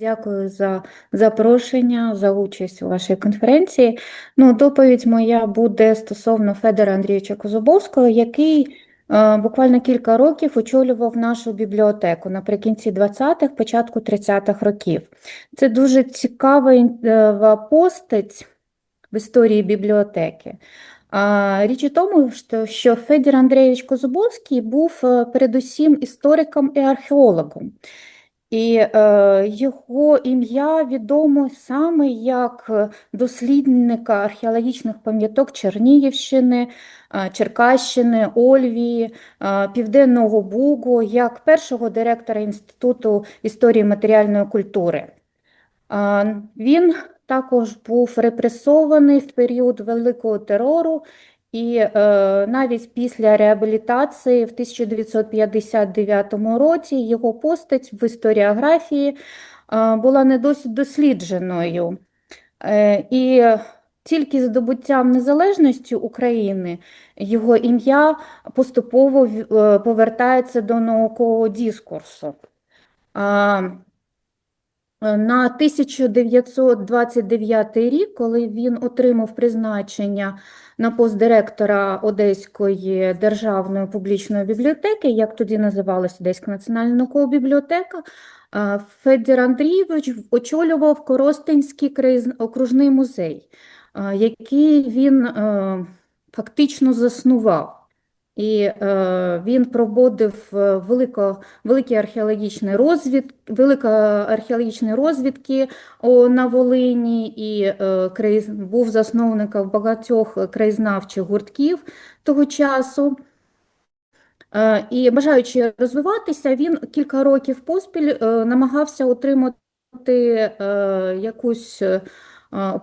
Дякую за запрошення, за участь у вашій конференції. Ну, доповідь моя буде стосовно Федора Андрійовича Козубовського, який е, буквально кілька років очолював нашу бібліотеку наприкінці 20-х, початку 30-х років. Це дуже цікава е, постать в історії бібліотеки. Річ у тому, що, що Федір Андрійович Козубовський був е, передусім істориком і археологом. І е, його ім'я відомо саме як дослідника археологічних пам'яток Чернігівщини, е, Черкащини, Ольвії, е, Південного Бугу, як першого директора Інституту історії матеріальної культури. Е, він також був репресований в період Великого терору і е, навіть після реабілітації в 1959 році його постать в історіографії е, була не досить дослідженою. Е, і тільки здобуттям незалежності України його ім'я поступово е, повертається до наукового дискурсу. Е, на 1929 рік, коли він отримав призначення на пост директора Одеської державної публічної бібліотеки, як тоді називалася Одеська національна наукова бібліотека, е, Федір Андрійович очолював Коростенський окружний музей, е, який він фактично заснував. І е, він проводив е, велико, великі археологічні розвід, велика археологічні розвідки на Волині і е, край, був засновником багатьох краєзнавчих гуртків того часу. Е, і бажаючи розвиватися, він кілька років поспіль е, намагався отримати е, якусь.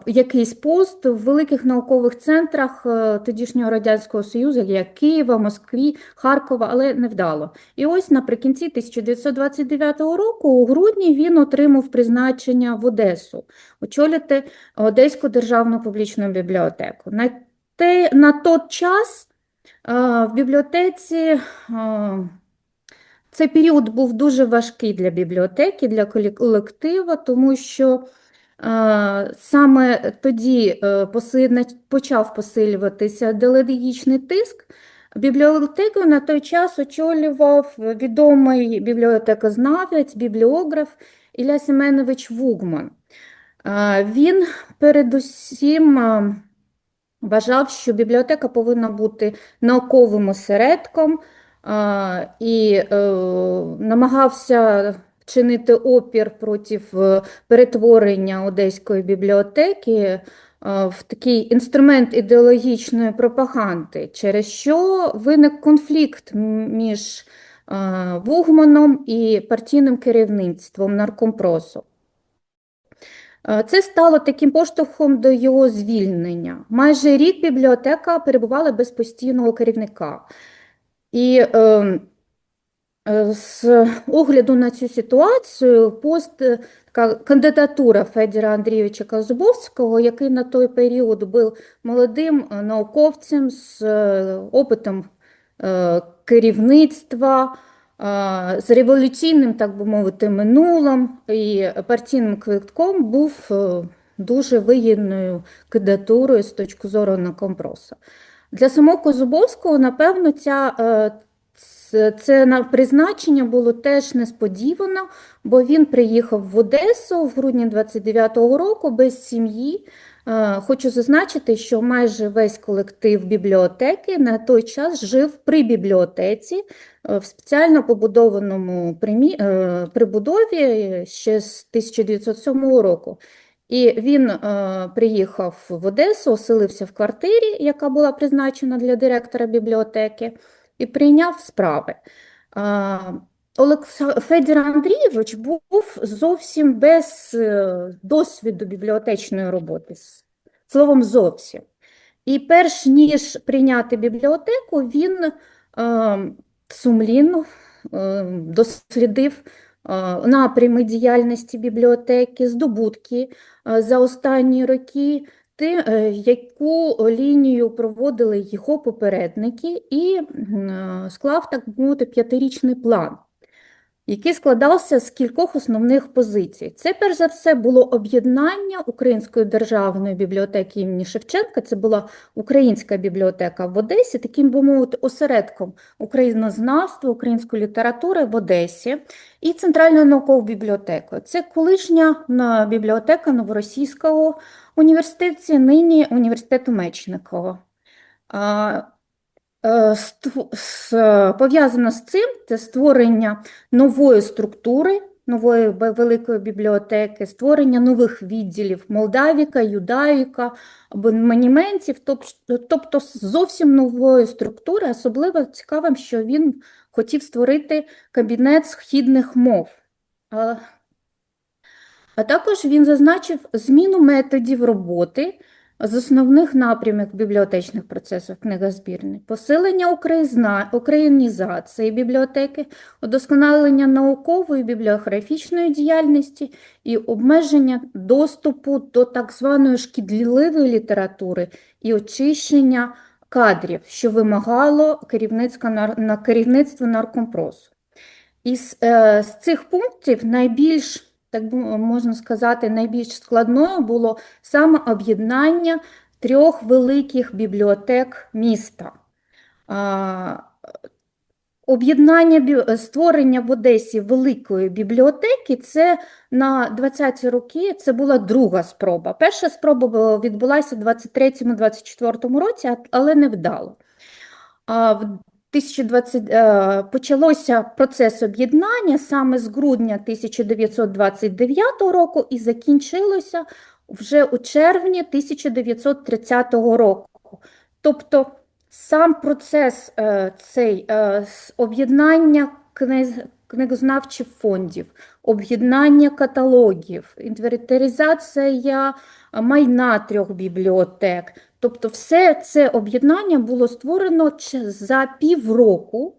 Якийсь пост в великих наукових центрах е, тодішнього Радянського Союзу, як Києва, Москві, Харкова, але невдало. І ось наприкінці 1929 року, у грудні, він отримав призначення в Одесу, очолити Одеську державну публічну бібліотеку. На те, на той час е, в бібліотеці е, цей період був дуже важкий для бібліотеки, для колектива, тому що Саме тоді е, почав посилюватися ідеологічний тиск. Бібліотеку на той час очолював відомий бібліотекознавець, бібліограф Ілля Семенович Вугман. Він передусім вважав, що бібліотека повинна бути науковим осередком і е, намагався вчинити опір проти е, перетворення Одеської бібліотеки е, в такий інструмент ідеологічної пропаганди, через що виник конфлікт між е, Вугманом і партійним керівництвом наркомпросу. Це стало таким поштовхом до його звільнення. Майже рік бібліотека перебувала без постійного керівника. І е, з огляду на цю ситуацію, пост е, кандидатура Федора Андрійовича Казубовського, який на той період був молодим е, науковцем з опитом керівництва, з революційним, так би мовити, минулим і партійним квитком, був дуже вигідною кандидатурою з точки зору на компроса. Для самого Козубовського, напевно, ця це на призначення було теж несподівано, бо він приїхав в Одесу в грудні 29-го року без сім'ї. Е, хочу зазначити, що майже весь колектив бібліотеки на той час жив при бібліотеці е, в спеціально побудованому е, прибудові ще з 1907 року. І він приїхав в Одесу, оселився в квартирі, яка була призначена для директора бібліотеки і прийняв справи. Федір Андрійович був зовсім без е, досвіду бібліотечної роботи, словом, зовсім. І перш ніж прийняти бібліотеку, він е, сумлінно е, дослідив напрями діяльності бібліотеки, здобутки за останні роки ти, е, яку лінію проводили його попередники, і е, склав, так би мовити, п'ятирічний план. Який складався з кількох основних позицій. Це, перш за все, було об'єднання Української державної бібліотеки імені Шевченка. Це була Українська бібліотека в Одесі, таким би мовити, осередком українознавства, української літератури в Одесі і Центральною науковою бібліотекою. Це колишня бібліотека Новоросійського університету, нині університету Мечникова. Е, пов'язано з цим це створення нової структури, нової великої бібліотеки, створення нових відділів Молдавіка, Юдаїка, абонементів, тобто зовсім нової структури. Особливо цікавим, що він хотів створити кабінет східних мов. А також він зазначив зміну методів роботи з основних напрямів бібліотечних процесів книгозбірні, посилення українізації бібліотеки, удосконалення наукової бібліографічної діяльності і обмеження доступу до так званої шкідливої літератури і очищення кадрів, що вимагало керівництво наркомпросу. Із е, з цих пунктів найбільш так можна сказати, найбільш складною було саме об'єднання трьох великих бібліотек міста. Об'єднання створення в Одесі великої бібліотеки це на 20-ті роки це була друга спроба. Перша спроба відбулася в 23-24 році, але не вдало. А 1020, е, почалося процес об'єднання саме з грудня 1929 року і закінчилося вже у червні 1930 року. Тобто сам процес е, цей е, об'єднання книгознавчих фондів, об'єднання каталогів, інвентаризація майна трьох бібліотек. Тобто, все це об'єднання було створено за півроку.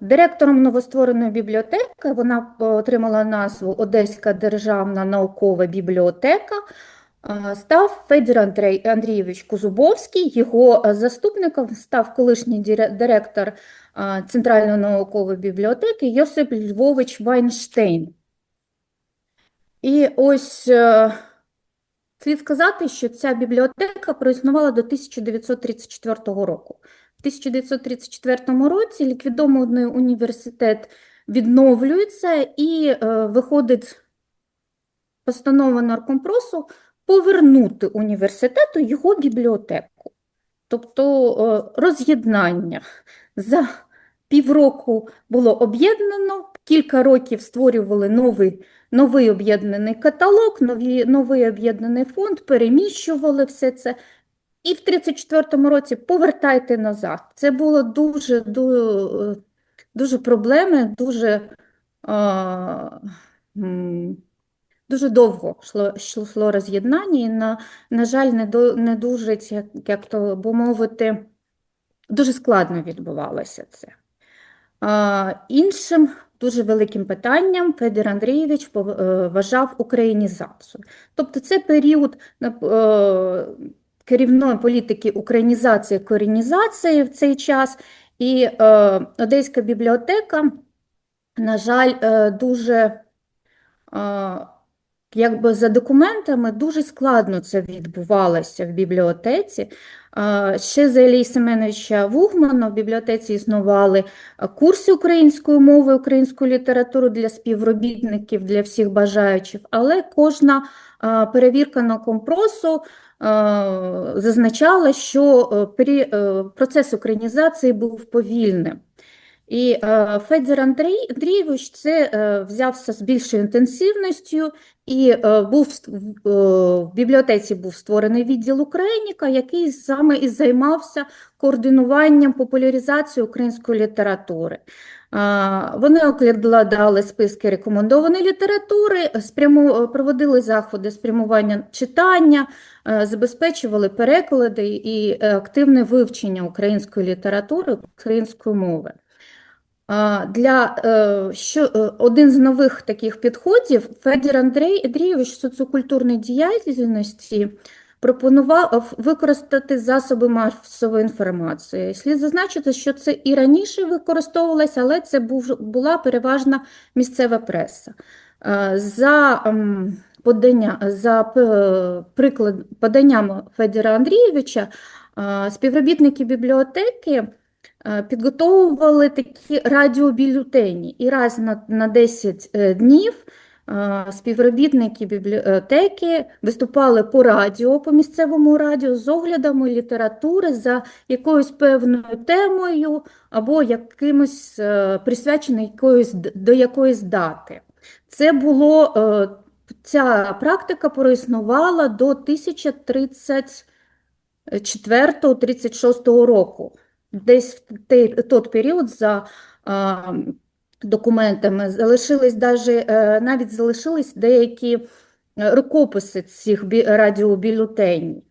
Директором новоствореної бібліотеки вона отримала назву Одеська державна наукова бібліотека. Став Федір Андрій, Андрійович Кузубовський, його заступником став колишній директор Центральної наукової бібліотеки Йосип Львович Вайнштейн. І ось е, слід сказати, що ця бібліотека проіснувала до 1934 року. В 1934 році ліквідований університет відновлюється і е, виходить постанова наркомпросу повернути університету його бібліотеку. Тобто е, роз'єднання за півроку було об'єднано, кілька років створювали новий новий об'єднаний каталог, нові, новий об'єднаний фонд, переміщували все це. І в 34-му році повертайте назад. Це було дуже дуже, дуже проблеми, дуже а, дуже довго йшло, йшло роз'єднання, і, на, на жаль, не до, не дуже, як, як то би мовити, дуже складно відбувалося це. Іншим дуже великим питанням Федір Андрійович е, вважав українізацію. Тобто це період е, керівної політики українізації корінізації в цей час, і е, Одеська бібліотека, на жаль, дуже Якби за документами дуже складно це відбувалося в бібліотеці. Ще за Ілії Семеновича Вугмана в бібліотеці існували курси української мови, української літератури для співробітників, для всіх бажаючих, але кожна перевірка на компросу зазначала, що е, е, процес українізації був повільним. І е, Федір Андрій, Андрійович це е, взявся з більшою інтенсивністю, і е, був е, в бібліотеці був створений відділ Україніка, який саме і займався координуванням популяризації української літератури. Е, вони окладали списки рекомендованої літератури, спряму, проводили заходи спрямування читання, е, забезпечували переклади і активне вивчення української літератури, української мови. Для е, що е, один з нових таких підходів Федір Андрій Андрійович соціокультурної діяльності пропонував використати засоби масової інформації. Слід зазначити, що це і раніше використовувалося, але це була переважна місцева преса. Е, За ем, подання, за приклад поданням Федора Андрійовича, співробітники бібліотеки підготовували такі радіобюлетені. І раз на, на 10 е, днів е, співробітники бібліотеки виступали по радіо, по місцевому радіо з оглядами літератури за якоюсь певною темою або якимось е, присвячений якоюсь, до якоїсь дати. Це було, е, ця практика проіснувала до 1034-36 року. Десь в той, тот період за документами залишились даже, е, навіть залишились деякі е, рукописи цих радіобюлетенів.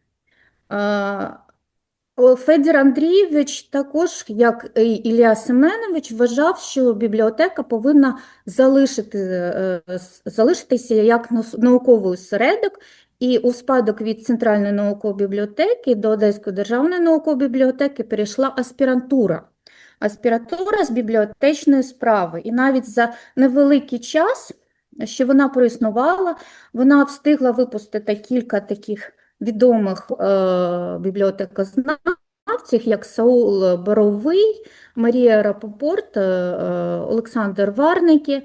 Федір Андрійович також, як і Ілля Семенович, вважав, що бібліотека повинна залишити, е, залишитися як науковий осередок, і у спадок від Центральної наукової бібліотеки до Одеської державної наукової бібліотеки перейшла аспірантура. Аспірантура з бібліотечної справи. І навіть за невеликий час, що вона проіснувала, вона встигла випустити кілька таких відомих е, бібліотекознавців, як Саул Боровий, Марія Рапопорт, е, е, Олександр Варники,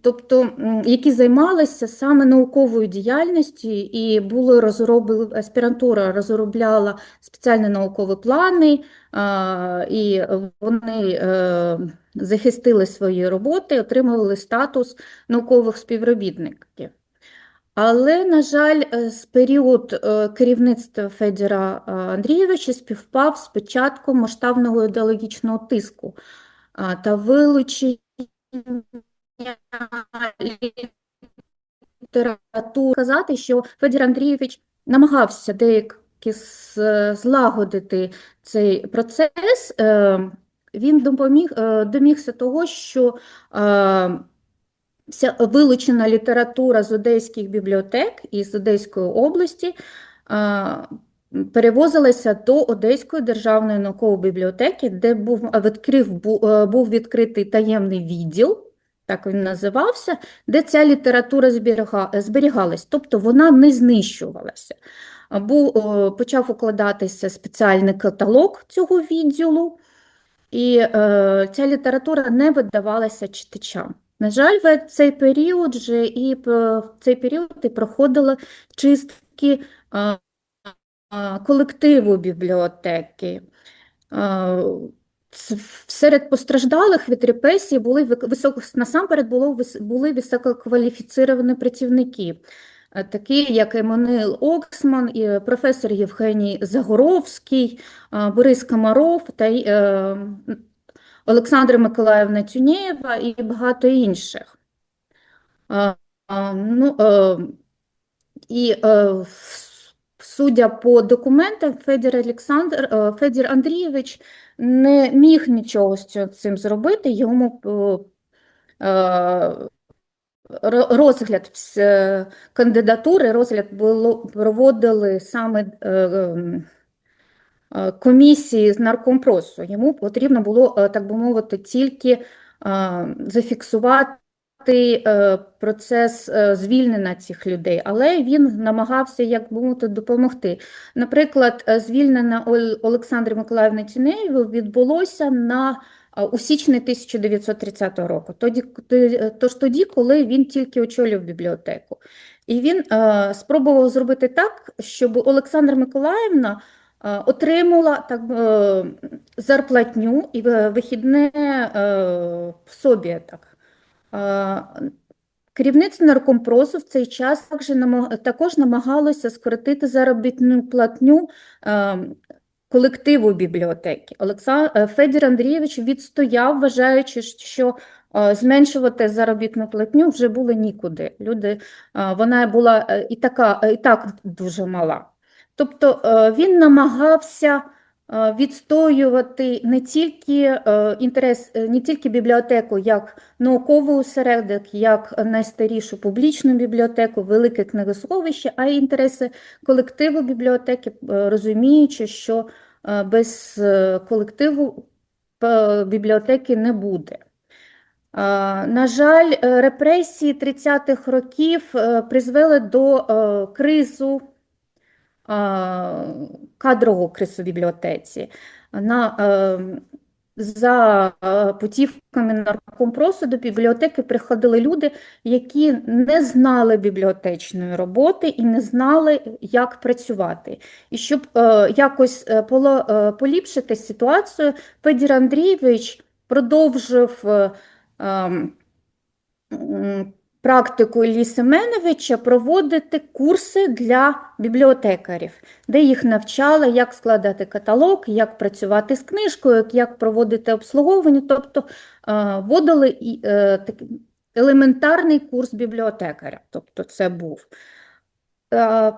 тобто, які займалися саме науковою діяльністю і були розроблені, аспірантура розробляла спеціальні наукові плани, а, і вони е, захистили свої роботи, отримували статус наукових співробітників. Але, на жаль, е, з період е, керівництва Федора е, Андрійовича співпав з початком масштабного ідеологічного тиску та вилучення літератури. Казати, що Федір Андрійович намагався деякі злагодити цей процес. Він допоміг, домігся того, що вилучена література з одеських бібліотек і з Одеської області перевозилася до Одеської державної наукової бібліотеки, де був відкрив, був відкритий таємний відділ, так він називався, де ця література зберіга- зберігалась, тобто вона не знищувалася. Був, почав укладатися спеціальний каталог цього відділу, і е, ця література не видавалася читачам. На жаль, в цей період же і в цей період і проходили чистки а, а, колективу бібліотеки. Серед постраждалих від репресій були високо, насамперед було, були висококваліфіціровані працівники, е, такі як Еммануел Оксман, е, професор Євгеній Загоровський, Борис Комаров та е, Олександра Миколаївна Тюнєєва і багато інших. А, а, ну, е, і е, судя по документам, Федір Олександр, е, Федір Андрійович не міг нічого з цим зробити. Йому е, е, ро- розгляд кандидатури, розгляд було, проводили саме е, е, комісії з наркомпросу. Йому потрібно було, е, так би мовити, тільки е, зафіксувати е, процес е, звільнення цих людей, але він намагався, як би мовити, допомогти. Наприклад, е, звільнення Ол- Олександри Миколаївни Тінеєвої відбулося на е, у січні 1930 року, тоді, тож тоді, коли він тільки очолював бібліотеку. І він е, спробував зробити так, щоб Олександра Миколаївна е, отримала так, е, зарплатню і е, вихідне е, пособі. Так. Е, Керівництво наркомпросу в цей час також намаг- також намагалося скоротити заробітну платню е, колективу бібліотеки. Олекса... Федір Андрійович відстояв, вважаючи, що е, зменшувати заробітну платню вже було нікуди. Люди, е, вона була е, і така, і так дуже мала. Тобто е, він намагався е, відстоювати не тільки е, інтерес, не тільки бібліотеку як науковий осередок, як найстарішу публічну бібліотеку, велике книгосховище, а й інтереси колективу бібліотеки, розуміючи, що без колективу бібліотеки не буде. На жаль, репресії 30-х років призвели до кризу, кадрового кризу в бібліотеці. На, е, за е, путівками наркомпросу до бібліотеки приходили люди, які не знали бібліотечної роботи і не знали, як працювати. І щоб е, якось е, е, поліпшити ситуацію, Федір Андрійович продовжив е, ем, практику Іллі Семеновича проводити курси для бібліотекарів, де їх навчали, як складати каталог, як працювати з книжкою, як проводити обслуговування, тобто е, вводили е, елементарний курс бібліотекаря. Тобто це був. Е,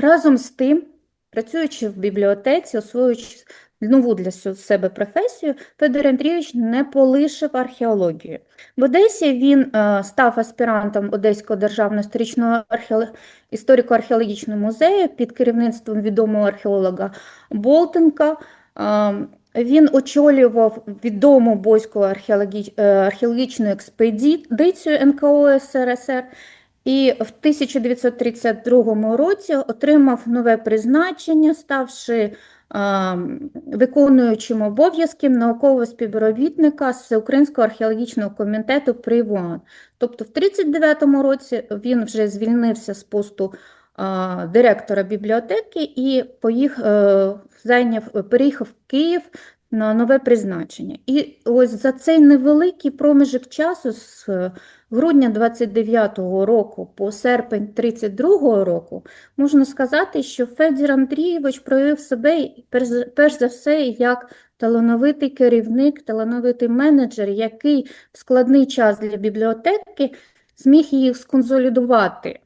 Разом з тим, працюючи в бібліотеці, освоюючи нову для себе професію, Федор Андрійович не полишив археологію. В Одесі він е, став аспірантом Одеського державного історичного археолог... історико-археологічного музею під керівництвом відомого археолога Болтенка. Е, Він очолював відому Бойську е, археологічну експедицію НКО СРСР і в 1932 році отримав нове призначення, ставши виконуючим обов'язків наукового співробітника з Всеукраїнського археологічного комітету при ВУАН. Тобто в 1939 році він вже звільнився з посту директора бібліотеки і поїх, е, зайняв, переїхав в Київ на нове призначення. І ось за цей невеликий проміжок часу з грудня 29-го року по серпень 32-го року можна сказати, що Федір Андрійович проявив себе перш за- все як талановитий керівник, талановитий менеджер, який в складний час для бібліотеки зміг їх сконсолідувати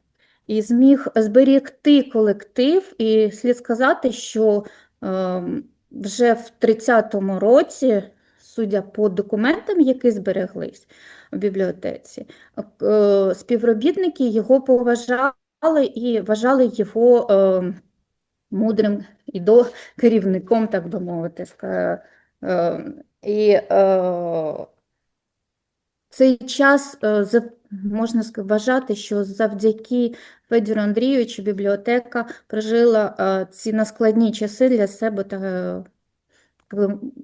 і зміг зберегти колектив. І слід сказати, що ем, вже в 30-му році, судя по документам, які збереглись в бібліотеці, е, співробітники його поважали і вважали його е, мудрим і до керівником, так би мовити. е, І цей час можна вважати, що завдяки Федору Андрійовичу бібліотека прожила ці наскладні часи для себе та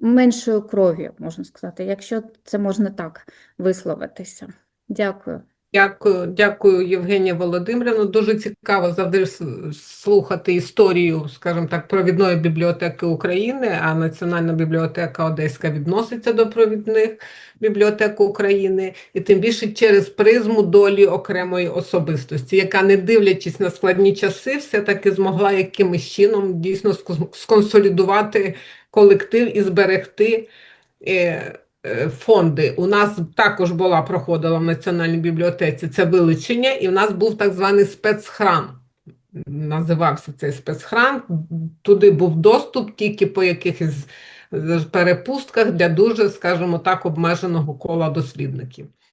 меншою кров'ю, можна сказати, якщо це можна так висловитися. Дякую. Дякую, дякую, Євгенія Володимирівна. Дуже цікаво завжди слухати історію, скажімо так, провідної бібліотеки України, а Національна бібліотека Одеська відноситься до провідних бібліотек України, і тим більше через призму долі окремої особистості, яка, не дивлячись на складні часи, все-таки змогла якимось чином дійсно сконсолідувати колектив і зберегти. Е, фонди. У нас також була, проходила в Національній бібліотеці це вилучення, і в нас був так званий спецхрам. Називався цей спецхрам. Туди був доступ тільки по якихось перепустках для дуже, скажімо так, обмеженого кола дослідників.